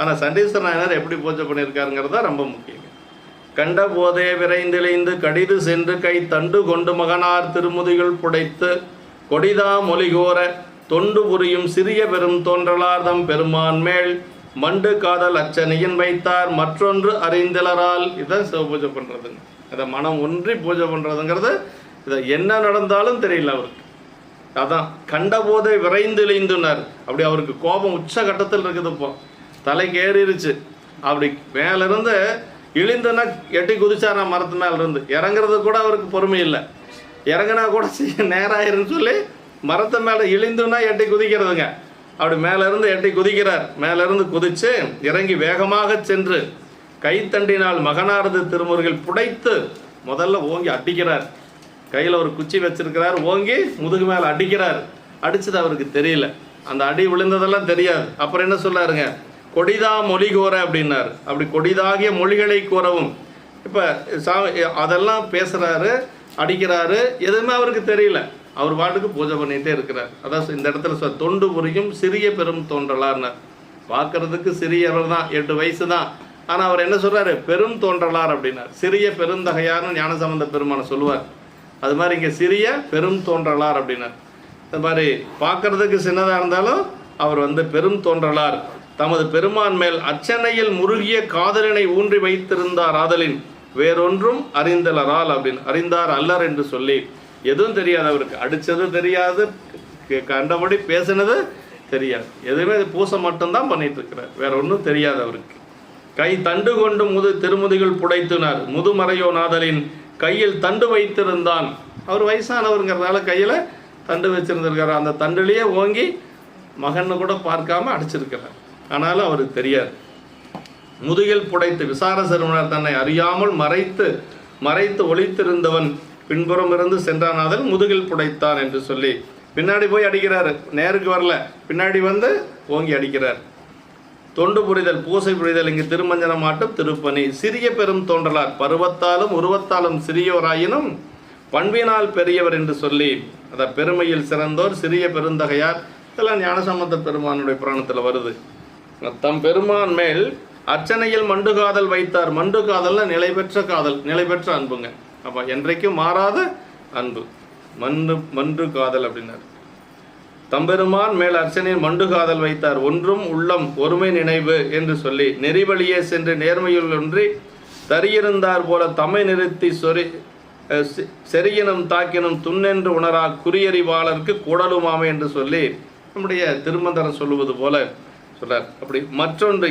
ஆனால் சண்டீஸ்வர நாயனார் எப்படி பூஜை பண்ணியிருக்காருங்கிறது தான் ரொம்ப முக்கியம் கண்ட போதே விரைந்திழைந்து கடிது சென்று கை தண்டு கொண்டு மகனார் திருமுதிகள் புடைத்து கொடிதா மொழிகோர தொண்டு புரியும் சிறிய பெரும் தோன்றலார்தம் பெருமான் மேல் மண்டு காதல் அச்சனையின் வைத்தார். மற்றொன்று அறிந்திலரால் இதான் சிவ பூஜை பண்ணுறதுங்க இதை மனம் ஒன்றி பூஜை பண்ணுறதுங்கிறது இதை என்ன நடந்தாலும் தெரியல அவருக்கு. அதான் கண்டபோதே விரைந்து இழைந்துனார் அப்படி அவருக்கு கோபம் உச்ச கட்டத்தில் இருக்குது இப்போ. தலைக்கு ஏறிடுச்சு அப்படி மேலேருந்து இழிந்துன்னா எட்டி குதிச்சாரா மரத்து மேலேருந்து. இறங்குறது கூட அவருக்கு பொறுமை இல்லை. இறங்குனா கூட சீ- நேராயிருன்னு சொல்லி மரத்து மேலே இழிந்துன்னா எட்டி குதிக்கிறதுங்க. அப்படி மேலேருந்து எட்டி குதிக்கிறார். மேலேருந்து குதித்து இறங்கி வேகமாக சென்று கைத்தண்டினால் மகனாரது திருமுருகில் புடைத்து முதல்ல ஓங்கி அடிக்கிறார். கையில் ஒரு குச்சி வச்சிருக்கிறார். ஓங்கி முதுகு மேலே அடிக்கிறார். அடிச்சது அவருக்கு தெரியல. அந்த அடி விழுந்ததெல்லாம் தெரியாது. அப்புறம் என்ன சொல்லாருங்க? கொடிதா மொழி கோர அப்படின்னார். அப்படி கொடிதாகிய மொழிகளை கூறவும் இப்போ சா அதெல்லாம் பேசுகிறாரு அடிக்கிறாரு எதுவுமே அவருக்கு தெரியல. அவர் பாட்டுக்கு பூஜை பண்ணிகிட்டே இருக்கிறார். அதான் இந்த இடத்துல சொல் தொண்டு புரியும் சிறிய பெரும் தோன்றலார்னார் பார்க்கறதுக்கு சிறியவர் தான் எட்டு வயசு தான். ஆனால் அவர் என்ன சொல்கிறாரு பெரும் தோன்றலார் அப்படின்னார். சிறிய பெருந்தகையார்னு ஞானசம்பந்த பெருமானை சொல்லுவார். அது மாதிரி இங்கே சிறிய பெரும் தோன்றலார் அப்படின்னார். இந்த மாதிரி பார்க்கறதுக்கு சின்னதாக இருந்தாலும் அவர் வந்து பெரும் தோன்றலார். தமது பெருமான் மேல் அச்சனையில் முருகிய காதலினை ஊன்றி வைத்திருந்தார் ஆதலின். வேறொன்றும் அறிந்தலரால் அப்படின்னு அறிந்தார் அல்லர் என்று சொல்லி. எதுவும் தெரியாது அவருக்கு. அடித்ததும் தெரியாது கண்டபடி பேசினது தெரியாது. எதுவுமே பூசை மட்டும்தான் பண்ணிட்டு இருக்கிறார் வேற ஒன்றும் தெரியாது அவருக்கு. கை தண்டு கொண்டு முது திருமுதிகள் புடைத்துனார். முதுமறையோ நாதலின் கையில் தண்டு வைத்திருந்தான். அவர் வயசானவருங்கிறதுனால கையில் தண்டு வச்சிருந்திருக்கிறார் அந்த தண்டுலேயே ஓங்கி மகன்னு கூட பார்க்காம அடிச்சிருக்கிறார். ஆனாலும் அவருக்கு தெரியாது. முதுகில் புடைத்து விசார சிறுவனர் தன்னை அறியாமல் மறைத்து மறைத்து ஒழித்திருந்தவன் பின்புறம் இருந்து சென்றானாதல் முதுகில் புடைத்தான் என்று சொல்லி பின்னாடி போய் அடிக்கிறார். நேருக்கு வரல. பின்னாடி வந்து ஓங்கி அடிக்கிறார். தொண்டு புரிதல் பூசை புரிதல் இங்கு திருமஞ்சன மாட்டும் திருப்பணி. சிறிய பெரும் தோன்றலார். பருவத்தாலும் உருவத்தாலும் சிறியோராயினும் பண்பினால் பெரியவர் என்று சொல்லி அத பெருமையில் சிறந்தோர் சிறிய பெருந்தகையார். இதெல்லாம் ஞானசம்பந்த பெருமானுடைய புராணத்தில் வருது. தம் பெருமான் மேல் அர்ச்சனையில் மண்டு காதல் வைத்தார். மண்டு காதல்னா நிலை பெற்ற காதல் நிலை பெற்ற அன்புங்க. அப்போ என்றைக்கும் மாறாத அன்பு. மன்று மன்று காதல் அப்படின்னார். தம்பெருமான் மேல் அர்ச்சனையில் மண்டு காதல் வைத்தார். ஒன்றும் உள்ளம் ஒருமை நினைவு என்று சொல்லி நெறிவழியே சென்று நேர்மையுள் ஒன்றி தரியிருந்தார் போல தம்மை நிறுத்தி சொறி செரியினும் தாக்கினும் துண்ணென்று உணரா குறியறிவாளருக்கு கூடலுமாமை என்று சொல்லி நம்முடைய திருமந்தரம் சொல்லுவது போல சொல்றார் அப்படி மற்றொன்று